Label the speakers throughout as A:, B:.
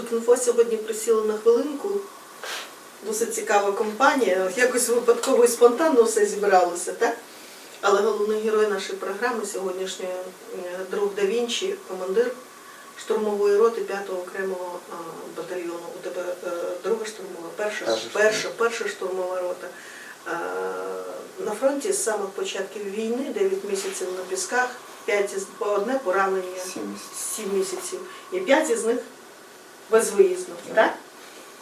A: До кінфо сьогодні присіли на хвилинку. Досить цікава компанія. Якось випадково і спонтанно все зібралося, так? Але головний герой нашої програми сьогоднішньої е, друг Да Вінчі, командир штурмової роти 5-го окремого батальйону. У тебе е, друга штурмова, перша,
B: Перша
A: перша, перша штурмова рота. Е, На фронті з самих початків війни, 9 місяців на пісках, 5 із по одне поранення.
B: Сім місяців.
A: 7 місяців. І 5 із них безвиїзно,
B: Так.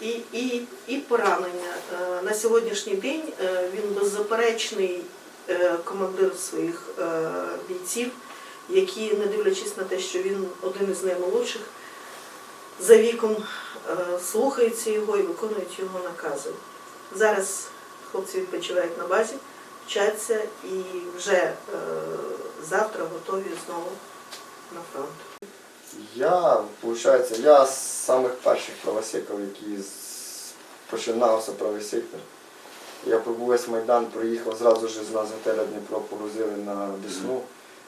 A: І, і, і поранення. Е, На сьогоднішній день е, він беззаперечний е, командир своїх бійців, які, не дивлячись на те, що він один із наймолодших, за віком слухаються його і виконують його накази. Зараз хлопці відпочивають на базі, вчаться і вже завтра готові знову на фронт.
B: Я, виходить, я з самих перших правосеків, які з- починався правий сектор. Я пробув весь Майдан, приїхав зразу ж з нас з готеля Дніпро погрузили на Десну.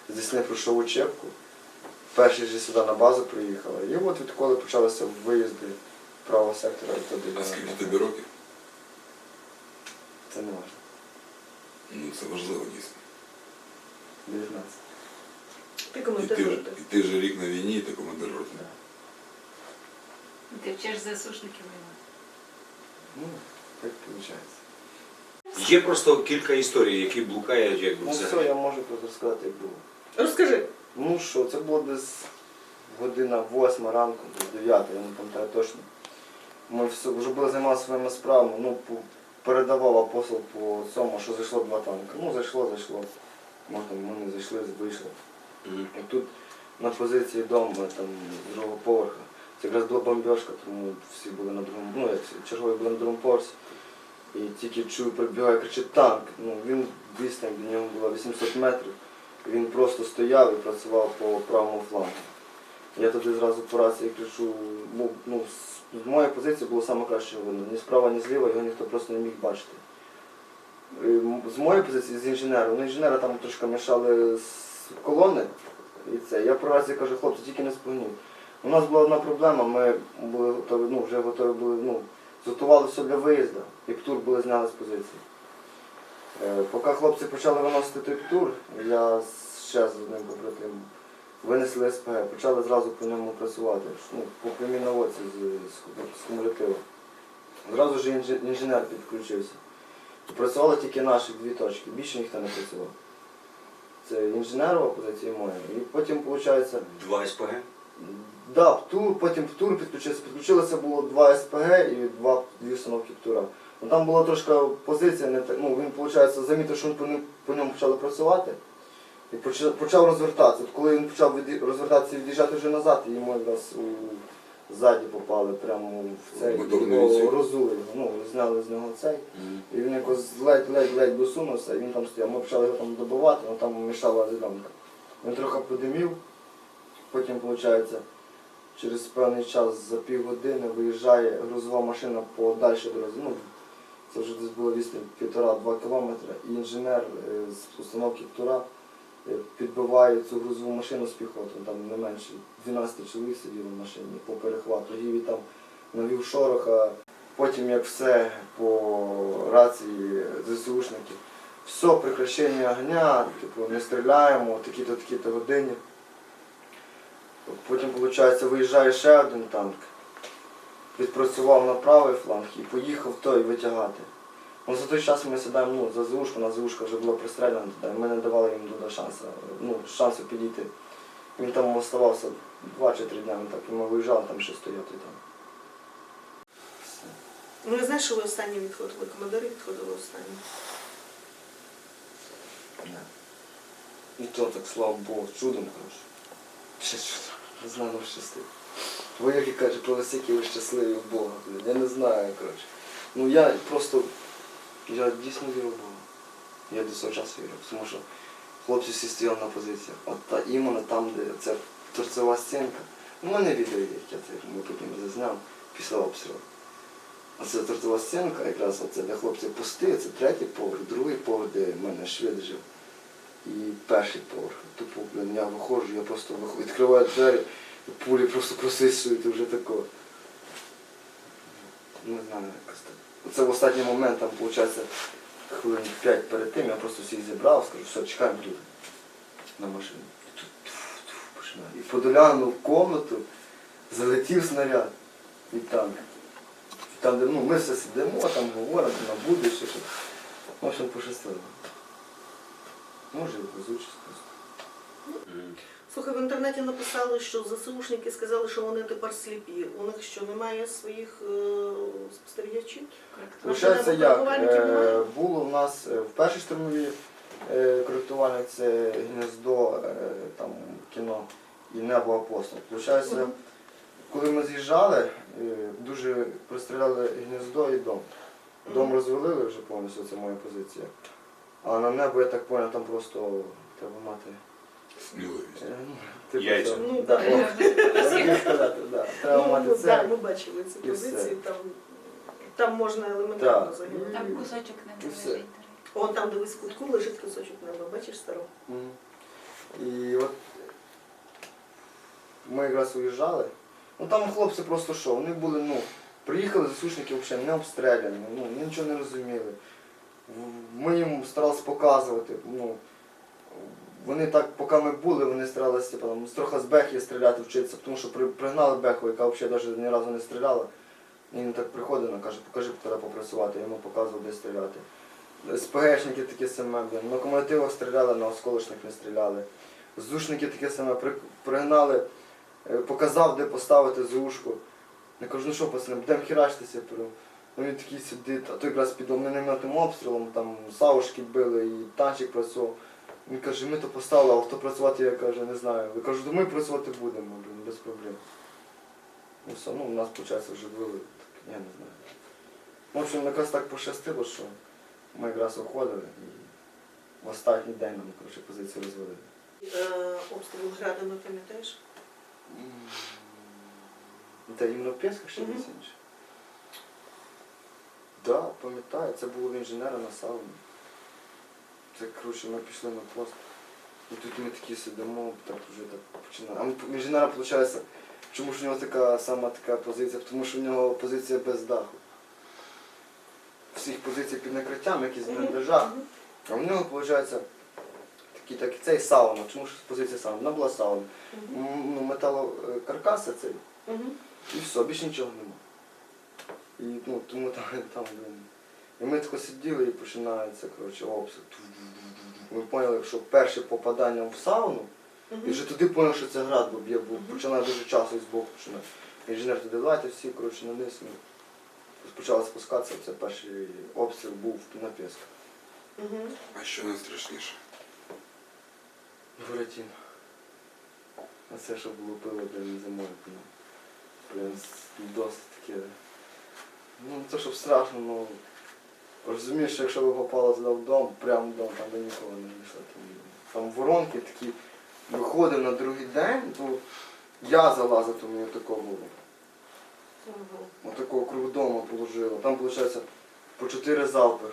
B: З Десни пройшов учебку. Перший же сюди на базу приїхали. І от відколи почалися виїзди правого сектора, і туди.
C: А скільки тобі років?
B: Це не важливо.
C: Ну це важливо дійсно.
B: 19.
A: Ти
C: І
A: командир
C: ж-
A: роти.
C: і ти ж рік на війні, і ти командир роти.
B: Да.
D: Ти вчиш засушників воювати.
B: Ну, як виходить.
E: Є просто кілька історій, які блукають якби
B: Ну все,
E: взагалі.
B: я можу просто розказати, як було.
A: Розкажи.
B: Ну що, це було десь година восьма ранку, десь дев'ята, я не пам'ятаю точно. Ми все, вже були займалися своїми справами, ну, по- передавав апостол по цьому, що зайшло два танки. Ну, зайшло, зайшло. Може там вони зайшли, вийшли. Тут на позиції дому, там, з другого поверха, це якраз була бомбіжка, тому всі були на другому, ну, як чергові були на другому поверсі. І тільки чую, прибігає, кричить танк. Ну, він відстань, до нього було 800 метрів. Він просто стояв і працював по правому флангу. Я тоді зразу по рації кричу, ну, з, моєї позиції було саме краще видно. Ні справа, ні зліва, його ніхто просто не міг бачити. І З моєї позиції, з інженера, ну інженера там трошки мішали з колони. І це. Я по рації кажу, хлопці, тільки не спогніть. У нас була одна проблема, ми були готові, ну, вже готові були, ну, зготували для виїзду, і птур були зняли з позиції. Е, Поки хлопці почали виносити той птур, я ще з одним побратимом винесли СПГ, почали зразу по ньому працювати, ну, по прямій наводці з, з, з кумулятива. Зразу ж інж- інженер підключився. Працювали тільки наші дві точки, більше ніхто не працював. Це інженерова позиція і потім, виходить,
E: Два СПГ.
B: Да, птур, потім птур підключився. Підключилося було два СПГ і два, дві установки птура. Ну, там була трошки позиція, не так, ну, він, виходить, замітив, що по, ним- по ньому почали працювати. І почав, почав розвертатися. От коли він почав розвертатися і від'їжджати вже назад, і йому якраз у ззаді попали прямо в цей його
C: відсік.
B: Ну, зняли з нього цей. І він якось ледь-ледь-ледь досунувся, і він там стояв. Ми почали його там добивати, але там мішала зеленка. Він трохи подимів, потім, виходить, через певний час за півгодини виїжджає грузова машина по дальшій дорозі. Ну, це вже десь було відстань півтора-два кілометри. І інженер е, з установки Тура підбиває цю грузову машину з піхотою. Там не менше 12 чоловік сиділо в машині по перехвату. Гіві там навів шороха. Потім як все по рації ЗСУшників. Все, прекращення огня, типу, не стріляємо, такі-то, такі-то годині. Потім, виходить, виїжджає ще один танк, відпрацював на правий фланг і поїхав той витягати. Ну, за той час ми сідаємо ну, за ЗУшку, на ЗУшка вже була пристріляна, туди, ми не давали їм туди шансу, ну, шансу підійти. Він там оставався два чи три дні, він так, і ми виїжджали, там ще стояти там.
A: Ну, я знаю, що ви останні відходили. Командири відходили останні.
B: Да. І то так, слава Богу, чудом, коротше. Ще чудом. Не знаю, нам щастить. Вояки каже, про які ви щасливі в Бога. блін. Я не знаю, коротше. Ну я просто, я дійсно вірю в Бога. Я до цього часу вірю, тому що хлопці всі стояли на позиціях. От та іменно там, де ця торцева стінка. Ну, в мене відео є, як я це ми потім зазняв після обстрілу. Оце торцева стінка, якраз оце, де хлопці пусти, це третій поверх, другий поверх, де в мене швид жив. І перший поверх. Тупо, блін, я виходжу, я просто виходжу, відкриваю двері, пулі просто просисують вже такого. Не знаю. Це в останній момент, там, виходить, хвилин 5 перед тим, я просто всіх зібрав, скажу, все, чекаємо тут. На машині. І тут починає. І подоляну в комнату залетів снаряд від танка. Там, де ну, ми все сидимо, там говоримо, на будущее, що. В общем, пощастило. Може, і везучість просто.
A: Слухай, в інтернеті написали, що ЗСУшники сказали, що вони тепер сліпі. У них що немає своїх е, спостерігачів? Наші
B: як? Е, було в нас е, в першій штурмовій е, коректувальні це гніздо, е, там кіно і небо апостол. Получається,
A: Мгм.
B: коли ми з'їжджали, е, дуже пристріляли гніздо і дом. Дом
A: Мгм.
B: розвалили вже повністю, це моя позиція. А на небо, я так зрозумів, там просто треба мати.
C: Сміливість.
E: Яйця.
A: Ну,
B: да,
A: да.
B: о, хотів сказати, да. Треба
A: Ну,
B: мати
A: ну,
B: це.
A: да, ми бачили цю
B: і все.
A: позицію, там, там можна елементарно
B: Так.
A: загинути.
D: Там кусочок не
B: все.
D: лежить.
A: О, там дивись в кутку лежить кусочок неба, бачиш старого?
B: Мгм. І от ми якраз уїжджали. Ну там хлопці просто що, вони були, ну, приїхали засушники взагалі не обстріляні, ну, нічого не розуміли. В- Ми їм старалися показувати. Ну, вони так, поки ми були, вони старалися типу, там, трохи з бехи стріляти, вчитися, тому що при, пригнали беху, яка взагалі навіть ні разу не стріляла. І він так приходив, вона каже, покажи, треба попрацювати, я йому показував, де стріляти. СПГшники такі саме. На комативах стріляли, на осколочних не стріляли. Зушники таке саме при- пригнали, е, показав, де поставити зушку. Я кажу, ну що, пацани, будемо херачитися. Ну він такий сидить, а то якраз під мінометним обстрілом, там савушки били і танчик працював. Він каже, ми то поставили, а хто працювати, я каже, не знаю. Я кажу, то ми працювати будемо, блін, без проблем. Ну все, ну у нас, виходить, вже двили, так, я не знаю. В общем, якось так пощастило, що ми якраз уходили і в останній день нам коротше, позицію розвели.
A: Е, обстріл града, не пам'ятаєш?
B: Та іменно Пєска ще
A: Мгм.
B: десь інше. Так, пам'ятаю, це було в інженера на сауні. Це коротше, ми пішли на пост. І тут ми такі сидимо, так вже так починаємо. А інженера, виходить, чому ж у нього така сама така позиція? Тому що в нього позиція без даху. Всіх позицій під накриттям, якісь в
A: Мгм,
B: бліндажах. А в нього, виходить, такий, так, цей сауна. Чому ж позиція сауна? Вона була сауна. Ну, металокаркаса цей. І все, більше нічого нема. І ну, тому там, там. І ми тако сиділи і починається коротше, обстріл. Ми поняли, що перше попадання в сауну, і вже туди поняли, що це град, бо б'є, бо починає дуже часу з боку починає. Інженер туди давайте всі, коротше, на низ. Почали спускатися, це перший обстріл був на Пєску.
C: А що найстрашніше?
B: Буратіно. А це що було пиво, блін, зимою пиво. Блін, досить таке. Ну, не то щоб страшно, ну. Розумієш, якщо ви попали туди в дом, прямо в дом, там ви нікого не знайшли. Там, воронки такі. Виходив на другий день, то я залазив, то мені такого було.
A: Мгм.
B: Отакого круг дома положило. Там, виходить, по чотири залпи.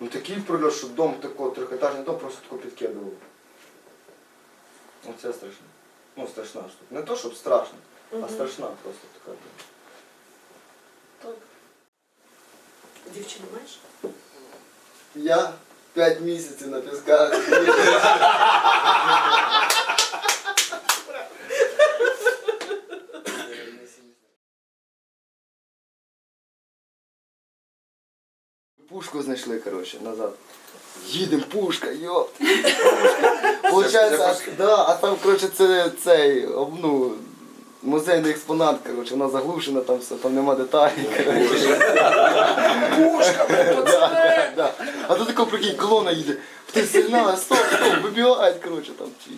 B: Ну такий прильот, що дом тако, трьохетажний дом просто тако підкидував. Оце страшно. Ну, страшна штука. Не то, щоб страшно, а страшна просто така.
A: Так. Дівчину маєш?
B: Я п'ять місяців на пісках. Пушку знайшли, коротше, назад. Їдем, пушка, йоп. Получається, а, да, а там, коротше, це цей, ну, музейний експонат, коротше, вона заглушена, там все, там нема деталей. Коротше. Пушка, да. А тут тако, прикинь, колона їде. Ти сигнали, стоп, стоп, вибігають, коротше, там ці.